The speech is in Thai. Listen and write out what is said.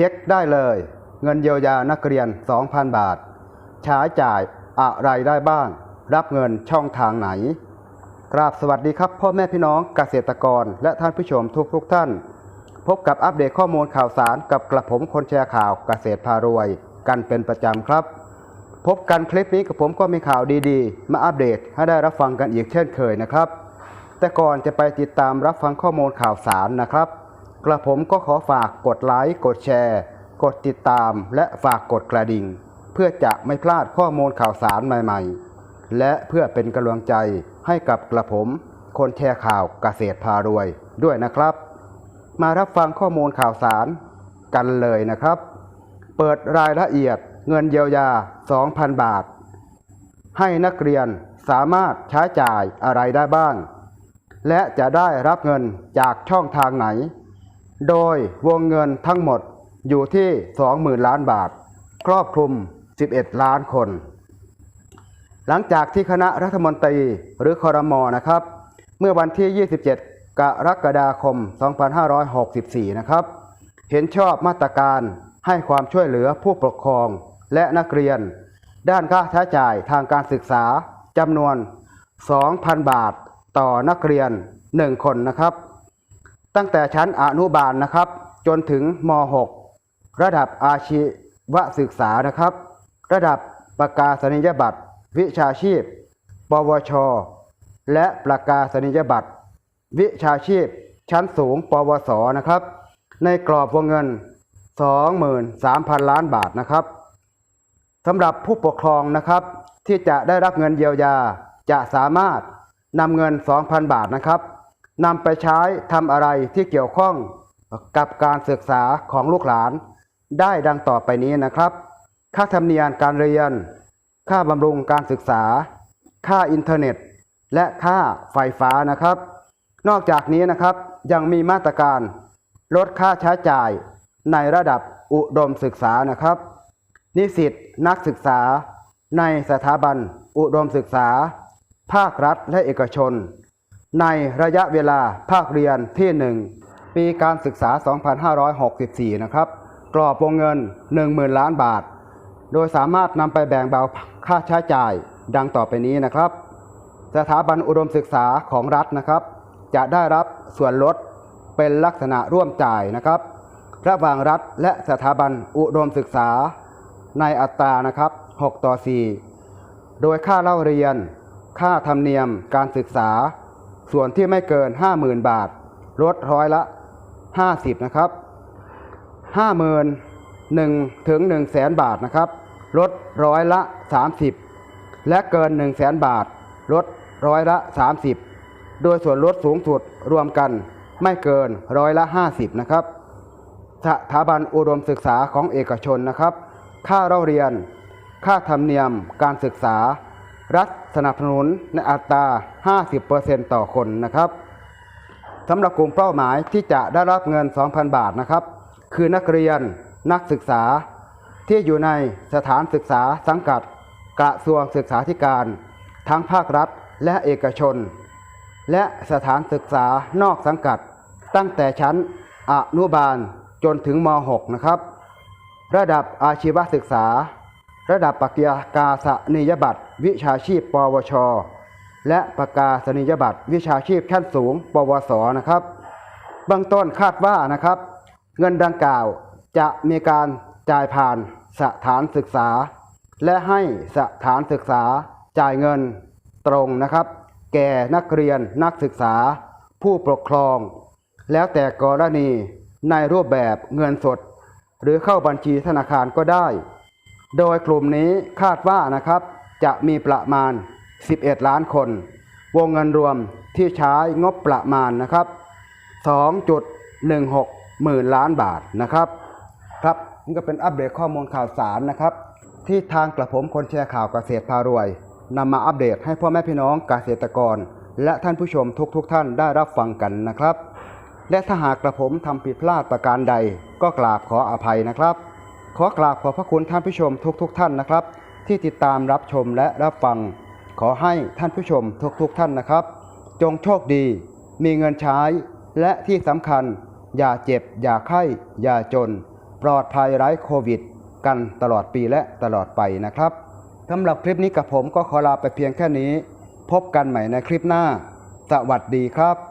ช็คได้เลย เงินเยียวยานักเรียน 2,000 บาท ใช้จ่ายอะไรได้บ้าง รับเงินช่องทางไหน กราบสวัสดีครับ พ่อแม่พี่น้องเกษตรกร และท่านผู้ชมทุกทุกท่าน พบกับอัปเดตข้อมูลข่าวสารกับกระผมคนแชร์ข่าวเกษตรพารวย กันเป็นประจำครับ พบกันคลิปนี้กับผมก็มีข่าวดีๆ มาอัปเดตให้ได้รับฟังกันอีกเช่นเคยนะครับ แต่ก่อนจะไปติดตามรับฟังข้อมูลข่าวสารนะครับ กระผมก็ขอฝากกดไลค์กดแชร์ กดติดตามและฝากกดกระดิ่ง เพื่อจะไม่พลาดข้อมูลข่าวสารใหม่ๆ และเพื่อเป็นกำลังใจให้กับกระผม คนแชร์ข่าวเกษตรพารวยด้วยนะครับ มารับฟังข้อมูลข่าวสารกันเลยนะครับ เปิดรายละเอียดเงินเยียวยา 2,000 บาท ให้นักเรียนสามารถใช้จ่ายอะไรได้บ้าง และจะได้รับเงินจากช่องทางไหน โดยวงเงินทั้งหมดอยู่ที่ 20,000 ล้านบาท ครอบคลุม 11 ล้านคน หลังจากที่คณะรัฐมนตรีหรือคอรมอนะครับ เมื่อวันที่ 27 กรกฎาคม 2564 นะครับ เห็นชอบมาตรการให้ความช่วยเหลือผู้ปกครองและนักเรียน ด้านค่าใช้จ่ายทางการศึกษาจำนวน 2,000 บาทต่อนักเรียน 1 คนนะครับ ตั้งแต่ชั้นอนุบาลนะครับ จนถึงม .6 ระดับอาชีวศึกษานะครับ ระดับประกาศนียบัตร วิชาชีพ ปวช และประกาศนียบัตร วิชาชีพ ชั้นสูง ปวสนะครับ ในกรอบวงเงิน 23,000 ล้านบาทนะครับสำหรับผู้ปกครองนะครับ ที่จะได้รับเงินเยียวยาจะสามารถนำเงิน 2,000 บาทนะครับ นำไปใช้ทำอะไรที่เกี่ยวข้องกับการศึกษาของลูกหลาน ได้ดังต่อไปนี้นะครับ ค่าธรรมเนียมการเรียน ค่าบำรุงการศึกษา ค่าอินเทอร์เน็ต และค่าไฟฟ้านะครับ นอกจากนี้นะครับยังมีมาตรการ ลดค่าใช้จ่ายในระดับอุดมศึกษานะครับ นิสิตนักศึกษา ในสถาบันอุดมศึกษา ภาครัฐและเอกชน ในระยะเวลาภาคเรียนที่ 1 ปีการศึกษา 2564 นะครับ กรอบวงเงิน 10,000 ล้านบาท โดยสามารถนำไปแบ่งเบาค่าใช้จ่ายดังต่อไปนี้นะครับ สถาบันอุดมศึกษาของรัฐนะครับ จะได้รับส่วนลดเป็นลักษณะร่วมจ่ายนะครับระหว่างรัฐและสถาบันอุดมศึกษาในอัตรานะครับ 6 ต่อ 4 โดยค่าเล่าเรียน ค่าธรรมเนียมการศึกษา ส่วนที่ไม่เกิน 50,000 บาท ลดร้อยละ 50 นะครับ 50,000 1ถึง1แสนบาทนะครับ ลดร้อยละ 30 และเกิน 1 0 0 0 0แสนบาท ลดร้อยละ 30 โดยส่วนลดสูงสุดรวมกันไม่เกินร้อยละ 50 นะครับ สถาบันอุดมศึกษาของเอกชนนะครับ ค่าเล่าเรียน ค่าธรรมเนียมการศึกษา รัฐสนับสนุนในอัตรา 50%ต่อคนนะครับสำหรับกลุ่มเป้าหมายที่จะได้รับเงิน 2,000 บาทนะครับ คือนักเรียนนักศึกษาที่อยู่ในสถานศึกษาสังกัดกระทรวงศึกษาธิการ ทั้งภาครัฐและเอกชน และสถานศึกษานอกสังกัด ตั้งแต่ชั้นอนุบาลจนถึงม .6 นะครับ ระดับอาชีวศึกษา ระดับปริญญากาศนียบัตร วิชาชีพ ปวช และประกาศนียบัตรวิชาชีพขั้นสูง ปวสนะครับเบื้องต้นคาดว่านะครับ เงินดังกล่าวจะมีการจ่ายผ่านสถานศึกษา และให้สถานศึกษาจ่ายเงินตรงนะครับ แก่นักเรียนนักศึกษา ผู้ปกครอง แล้วแต่กรณีในรูปแบบเงินสด หรือเข้าบัญชีธนาคารก็ได้ โดยกลุ่มนี้คาดว่านะครับ จะมีประมาณ 11 ล้านคน วงเงินรวมที่ใช้งบประมาณนะครับ 2.16 หมื่นล้านบาทนะครับ ครับนี่ก็เป็นอัปเดตข้อมูลข่าวสารนะครับ ที่ทางกระผมคนแชร์ข่าวเกษตรพารวยนำมาอัปเดตให้พ่อแม่พี่น้องเกษตรกร และท่านผู้ชมทุกๆทท่านได้รับฟังกันนะครับ และถ้าหากกระผมทำผิดพลาดประการใด ก็กราบขออภัยนะครับ ขอกราบขอพระคุณท่านผู้ชมทุกๆทท่านนะครับ ที่ติดตามรับชมและรับฟัง ขอให้ท่านผู้ชมทุกๆทท่านนะครับ จงโชคดี มีเงินใช้ และที่สำคัญ อย่าเจ็บ อย่าไข้ อย่าจน ปลอดภัยไร้โควิด กันตลอดปีและตลอดไปนะครับสำหรับคลิปนี้กับผมก็ขอลาไปเพียงแค่นี้ พบกันใหม่ในคลิปหน้า สวัสดีครับ